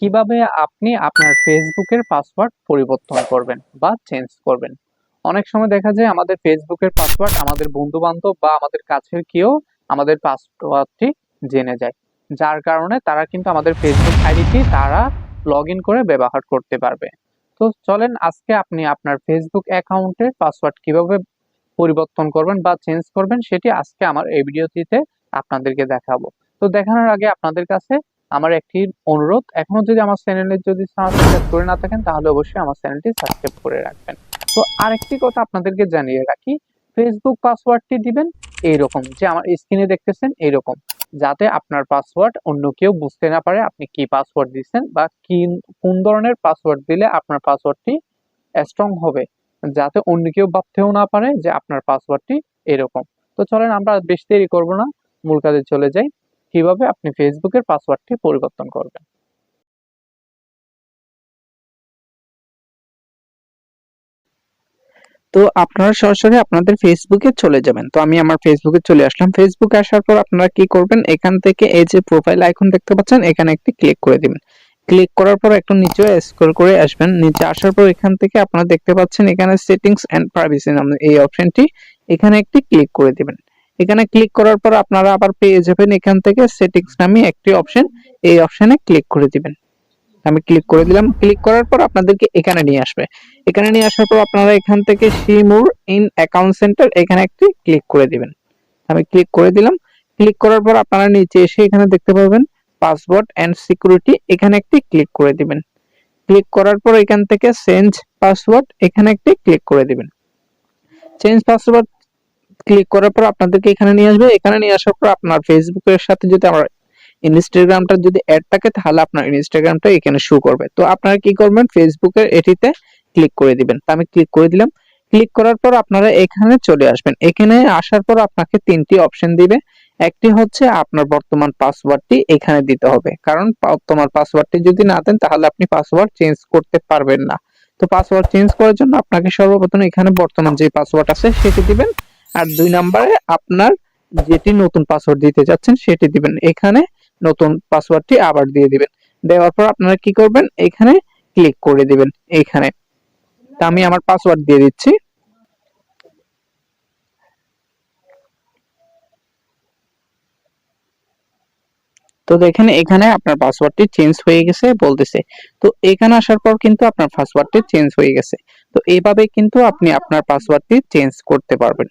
কীভাবে আপনি আপনার ফেসবুকের পাসওয়ার্ড পরিবর্তন করবেন বা চেঞ্জ করবেন? অনেক সময় দেখা যায় আমাদের ফেসবুকের পাসওয়ার্ড আমাদের বন্ধু বান্ধব বা আমাদের কাছের কেউ আমাদের পাসওয়ার্ডটি জেনে যায়। যার কারণে তারা কিন্তু আমাদের ফেসবুক আইডিটি তারা লগ করে ব্যবহার করতে পারবে। তো চলেন আজকে আপনি আপনার ফেসবুক অ্যাকাউন্টের পাসওয়ার্ড কীভাবে পরিবর্তন করবেন বা চেঞ্জ করবেন সেটি আজকে আমার এই ভিডিওটিতে আপনাদেরকে দেখাবো। তো দেখানোর আগে আপনাদের কাছে আমার একটি অনুরোধ, এখনও যদি আমার চ্যানেলে যদি সাবস্ক্রাইব করে না থাকেন, তাহলে অবশ্যই আমার চ্যানেলটি সাবস্ক্রাইব করে রাখবেন। তো আরেকটি কথা আপনাদেরকে জানিয়ে রাখি ফেসবুক পাসওয়ার্ডটি দিবেন এইরকম, যে আমার স্ক্রিনে দেখতেছেন এইরকম, যাতে আপনার পাসওয়ার্ড অন্য কেউ বুঝতে না পারে আপনি কি পাসওয়ার্ড দিচ্ছেন বা কি, কোন ধরনের পাসওয়ার্ড দিলে আপনার পাসওয়ার্ডটি স্ট্রং হবে, যাতে অন্য কেউ ভাবতেও না পারে যে আপনার পাসওয়ার্ডটি এরকম। তো চলেন আমরা বেশি দেরি করব না, মূল কাজে চলে যাই। কীভাবে আপনি ফেসবুকের পাসওয়ার্ডটি পরিবর্তন করবেন। তো আপনারা সরাসরি আপনাদের ফেসবুকে চলে যাবেন। তো আমি আমার ফেসবুকে চলে আসলাম। ফেসবুকে আসার পর আপনারা কি করবেন? এখান থেকে এই যে প্রোফাইল আইকন দেখতে পাচ্ছেন, এখানে একটি ক্লিক করে দিবেন। ক্লিক করার পর একটু নিচে স্ক্রল করে আসবেন। নিচে আসার পর এখান থেকে আপনারা দেখতে পাচ্ছেন এখানে সেটিংস এন্ড প্রাইভেসি নামে এই অপশনটি এখানে একটি ক্লিক করে দিবেন। এখানে ক্লিক করার পর আপনারা আবার পেয়ে যাবেন এখান থেকে সেটিংস নামে একটি অপশন এই অপশনে ক্লিক করে দিবেন। আমি ক্লিক করে দিলাম ক্লিক করার পর আপনাদেরকে এখানে নিয়ে আসবে। এখানে নিয়ে আসার পর আপনারা এখান থেকে সিমুর ইন অ্যাকাউন্ট সেন্টার এখানে একটি ক্লিক করে দিবেন। আমি ক্লিক করে দিলাম ক্লিক করার পর আপনারা নিচে এসে এখানে দেখতে পাবেন পাসওয়ার্ড এন্ড সিকিউরিটি এখানে একটি ক্লিক করে দিবেন। ক্লিক করার পর এখান থেকে চেঞ্জ পাসওয়ার্ড এখানে একটি ক্লিক করে দিবেন। চেঞ্জ পাসওয়ার্ড ক্লিক করার পর আপনাদেরকে এখানে নিয়ে আসবে। এখানে নিয়ে আসার পর আপনার ফেসবুকের সাথে যদি আমার ইনস্টাগ্রামটা যদি অ্যাড থাকে, তাহলে আপনার ইনস্টাগ্রামটা এখানে শো করবে। তো আপনারা কি করবেন? ফেসবুকের এটিতে ক্লিক করে দিবেন। তো আমি ক্লিক করে দিলাম। ক্লিক করার পর আপনারা এখানে চলে আসবেন। এখানে আসার পর আপনাকে তিনটি অপশন দিবে। একটি হচ্ছে আপনার বর্তমান পাসওয়ার্ডটি এখানে দিতে হবে। কারণ বর্তমান পাসওয়ার্ডটি যদি না দেন, তাহলে আপনি পাসওয়ার্ড চেঞ্জ করতে পারবেন না। তো পাসওয়ার্ড চেঞ্জ করার জন্য আপনাকে সর্বপ্রথম এখানে বর্তমান যে পাসওয়ার্ড আছে, সেটি দিবেন। আর দুই নম্বরে আপনার যেটি নতুন পাসওয়ার্ড দিতে যাচ্ছেন সেটি দিবেন। এখানে নতুন পাসওয়ার্ডটি আবার দিয়ে দিবেন। দেওয়ার পর আপনারা কি করবেন? এখানে ক্লিক করে দিবেন, এখানে। তা আমি আমার পাসওয়ার্ড দিয়ে দিচ্ছি। তো দেখেন, এখানে আপনার পাসওয়ার্ডটি চেঞ্জ হয়ে গেছে বলতেছে। তো এখানে আসার পর কিন্তু আপনার পাসওয়ার্ডটি চেঞ্জ হয়ে গেছে। তো এইভাবে কিন্তু আপনি আপনার পাসওয়ার্ডটি চেঞ্জ করতে পারবেন।